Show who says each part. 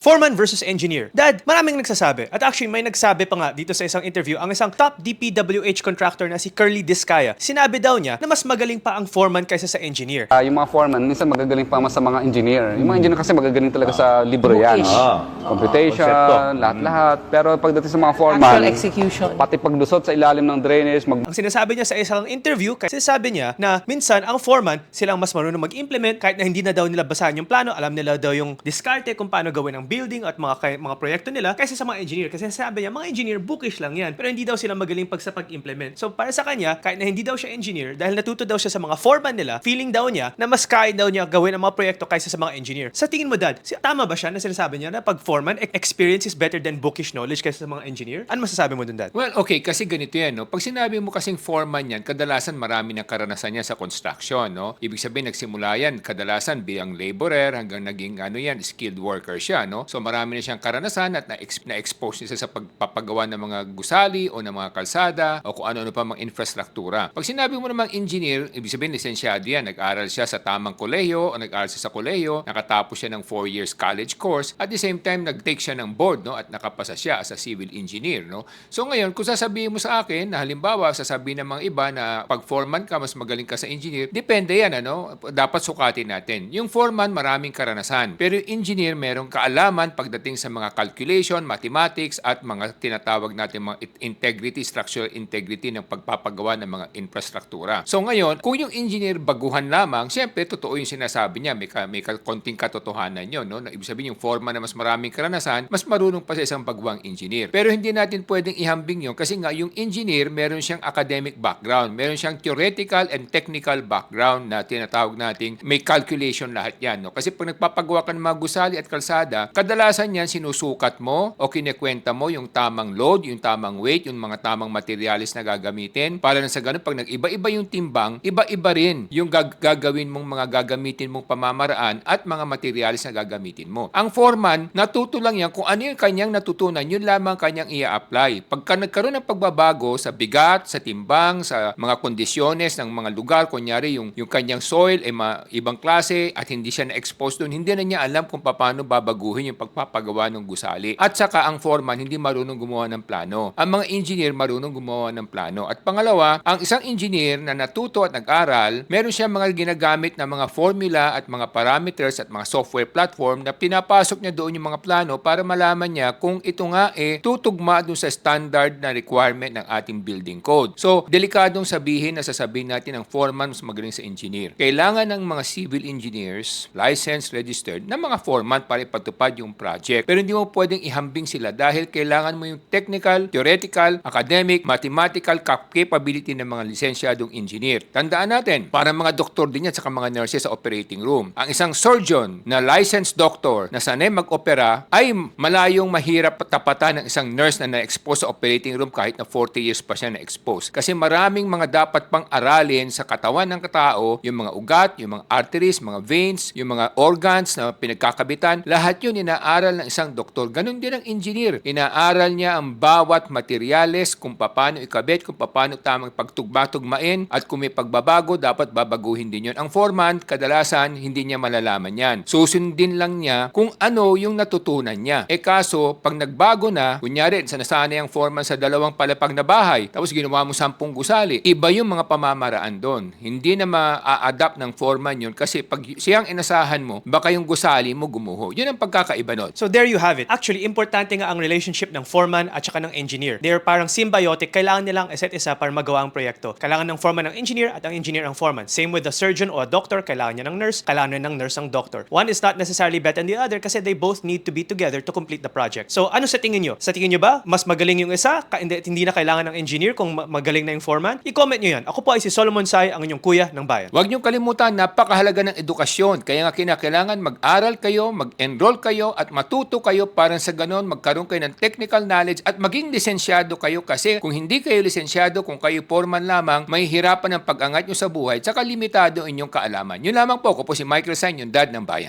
Speaker 1: Foreman versus engineer. Dad, maraming nagsasabi. At actually, may nagsabi pa nga dito sa isang interview, ang isang top DPWH contractor na si Curly Discaya. Sinabi daw niya na mas magaling pa ang foreman kaysa sa engineer.
Speaker 2: Ah, yung mga foreman, minsan magagaling pa mas sa mga engineer. Yung mga engineer kasi magagaling talaga sa libro yan.
Speaker 3: Ah.
Speaker 2: Computation,
Speaker 3: Konsepto.
Speaker 2: lahat-lahat. Pero pagdating sa mga foreman,
Speaker 4: Actual execution.
Speaker 2: pati paglusot sa ilalim ng drainage, mag
Speaker 1: Ang sinasabi niya sa isang interview, kasi sabi niya na minsan ang foreman, silang mas marunong mag-implement kahit na hindi na daw nila basahan yung plano, alam nila daw yung diskarte kung paano gawin ang building at mga mga proyekto nila kaysa sa mga engineer. Kasi sabi niya, mga engineer bookish lang yan, pero hindi daw sila magaling pag sa pag-implement. So para sa kanya, kahit na hindi daw siya engineer, dahil natuto daw siya sa mga foreman nila, feeling daw niya na mas kaya daw niya gawin ang mga proyekto kaysa sa mga engineer. Sa tingin mo, Dad, tama ba siya na sinasabi niya na pag foreman, e- experience is better than bookish knowledge kaysa sa mga engineer? Ano masasabi mo dun, Dad?
Speaker 3: Well, okay, kasi ganito yan, no? Pag sinabi mo kasing foreman yan, kadalasan marami ng karanasan yan sa construction, no? Ibig sabihin, nagsimula yan, kadalasan bilang laborer hanggang naging, ano yan, skilled worker siya, no? So, marami na siyang karanasan at na-ex- na-expose niya sa pagpapagawa ng mga gusali o ng mga kalsada o kung ano-ano pa mga infrastruktura. Pag sinabi mo namang engineer, ibig sabihin, lisensyado yan. Nag-aral siya sa tamang kolehiyo o nag-aral siya sa kolehiyo, nakatapos siya ng 4 years college course, at the same time, nag-take siya ng board, no? At nakapasa siya as a civil engineer, no? So ngayon, kung sasabihin mo sa akin na halimbawa, sasabihin ng mga iba na pag foreman ka, mas magaling ka sa engineer, depende yan, ano? Dapat sukatin natin. Yung foreman, maraming karanasan. Pero yung engineer, merong kaalaman pagdating sa mga calculation, mathematics, at mga tinatawag natin mga it- integrity, structural integrity ng pagpapagawa ng mga infrastruktura. So ngayon, kung yung engineer baguhan lamang, siyempre, totoo yung sinasabi niya, may, ka, may ka- konting katotohanan yun, no? Ibig sabihin, yung foreman na mas maraming karanasan, mas marunong pa sa isang baguang engineer. Pero hindi natin pwedeng ihambing yun kasi nga yung engineer, meron siyang academic background, meron siyang theoretical and technical background na tinatawag nating may calculation lahat yan. No? Kasi pag nagpapagawa ka ng mga gusali at kalsada, kadalasan yan sinusukat mo o kinekwenta mo yung tamang load, yung tamang weight, yung mga tamang materialis na gagamitin. Para na sa ganun, pag nag-iba-iba yung timbang, iba-iba rin yung gag- gagawin mong mga gagamitin mong pamamaraan at mga materialis na gagamitin mo. Ang foreman, natuto lang yan kung ano yung kanyang natutunan, yun lamang kanyang i-apply. Pagka nagkaroon ng pagbabago sa bigat, sa timbang, sa mga kondisyones ng mga lugar, kunyari yung, yung kanyang soil ay ibang klase at hindi siya na-expose doon, hindi na niya alam kung paano babaguhin yung pagpapagawa ng gusali. At saka ang foreman hindi marunong gumawa ng plano. Ang mga engineer marunong gumawa ng plano. At pangalawa, ang isang engineer na natuto at nag-aral, meron siya mga ginagamit na mga formula at mga parameters at mga software platform na pinapasok niya doon yung mga plano para malaman niya kung ito nga eh tutugma doon sa standard na requirement ng ating building code. So, delikadong sabihin na sasabihin natin ang foreman mas magaling sa engineer. Kailangan ng mga civil engineers, licensed, registered, na mga foreman para ipatupad yung project. Pero hindi mo pwedeng ihambing sila dahil kailangan mo yung technical, theoretical, academic, mathematical cap- capability ng mga lisensyadong engineer. Tandaan natin, para mga doktor din yan sa mga nurses sa operating room. Ang isang surgeon na licensed doctor na sanay mag-opera ay malayong mahirap tapatan ng isang nurse na na-expose sa operating room kahit na 40 years pa siya na-expose. Kasi maraming mga dapat pang aralin sa katawan ng katao, yung mga ugat, yung mga arteries, mga veins, yung mga organs na pinagkakabitan, lahat yun inaaral ng isang doktor. Ganon din ang engineer. Inaaral niya ang bawat materyales, kung paano ikabit, kung paano tamang pagtugma-tugmain, at kung may pagbabago, dapat babaguhin din yun. Ang foreman, kadalasan, hindi niya malalaman yan. Susundin lang niya kung ano yung natutunan niya. E kaso, pag nagbago na, kunyari, sanasanay ang foreman sa dalawang palapag na bahay, tapos ginawa mo sampung gusali, iba yung mga pamamaraan doon. Hindi na ma-adapt ng foreman yun kasi pag siyang inasahan mo, baka yung gusali mo gumuho. Yun ang pagkakaiba nun.
Speaker 1: So there you have it. Actually, importante nga ang relationship ng foreman at saka ng engineer. They're parang symbiotic. Kailangan nilang isa't isa para magawa ang proyekto. Kailangan ng foreman ng engineer at ang engineer ang foreman. Same with the surgeon o a doctor. Kailangan niya ng nurse. Kailangan niya ng nurse ang doctor. One is not necessarily better than the other kasi they both need to be together to complete the project. So ano sa tingin nyo? Sa tingin nyo ba, mas magaling yung isa? Ka- hindi, hindi na kailangan ng engineer kung ma- magaling na yung foreman? I-comment nyo yan. Ako po ay si Solomon Sai, ang inyong kuya ng bayan.
Speaker 3: Huwag niyong kalimutan, napakahalaga ng edukasyon. Kaya nga kinakailangan mag-aral kayo, mag-enroll kayo, at matuto kayo para sa ganon magkaroon kayo ng technical knowledge at maging lisensyado kayo kasi kung hindi kayo lisensyado, kung kayo foreman lamang, may hirapan ang pag-angat nyo sa buhay, tsaka limitado inyong kaalaman. Yun lamang po, ako po si Michael Sain, yung dad ng bayan.